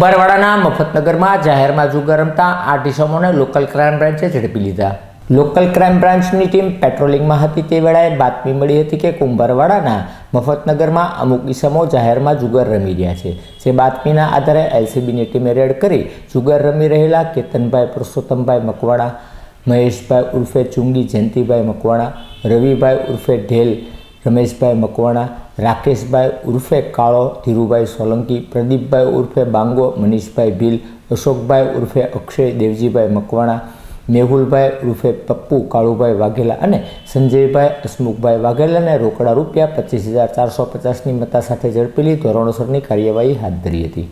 કુંભારવાડાના મફતનગરમાં જાહેરમાં જુગાર રમતા આઠ ઇસમોને લોકલ ક્રાઇમ બ્રાન્ચે ઝડપી લીધા. લોકલ ક્રાઇમ બ્રાન્ચની ટીમ પેટ્રોલિંગમાં હતી તે વેળાએ બાતમી મળી હતી કે કુંભારવાડાના મફતનગરમાં અમુક ઇસમો જાહેરમાં જુગાર રમી રહ્યા છે. જે બાતમીના આધારે એલસીબીની ટીમે રેડ કરી જુગાર રમી રહેલા કેતનભાઈ પુરુષોત્તમભાઈ મકવાણા, મહેશભાઈ ઉર્ફે ચુંગી જયંતિભાઈ મકવાણા, રવિભાઈ ઉર્ફે ઢેલ, રમેશભાઈ મકવાણા રાકેશભાઈ ઉર્ફે કાળો, ધીરુભાઈ સોલંકી, પ્રદીપભાઈ ઉર્ફે બાંગો, મનીષભાઈ ભીલ, અશોકભાઈ ઉર્ફે અક્ષય, દેવજીભાઈ મકવાણા, મેહુલભાઈ ઉર્ફે પપ્પુ, કાળુભાઈ વાઘેલા અને સંજયભાઈ, હસમુખભાઈ વાઘેલાને રોકડા રૂપિયા પચીસ હજાર ચારસો પચાસની મતા સાથે ઝડપી ધોરણોસરની કાર્યવાહી હાથ ધરી હતી.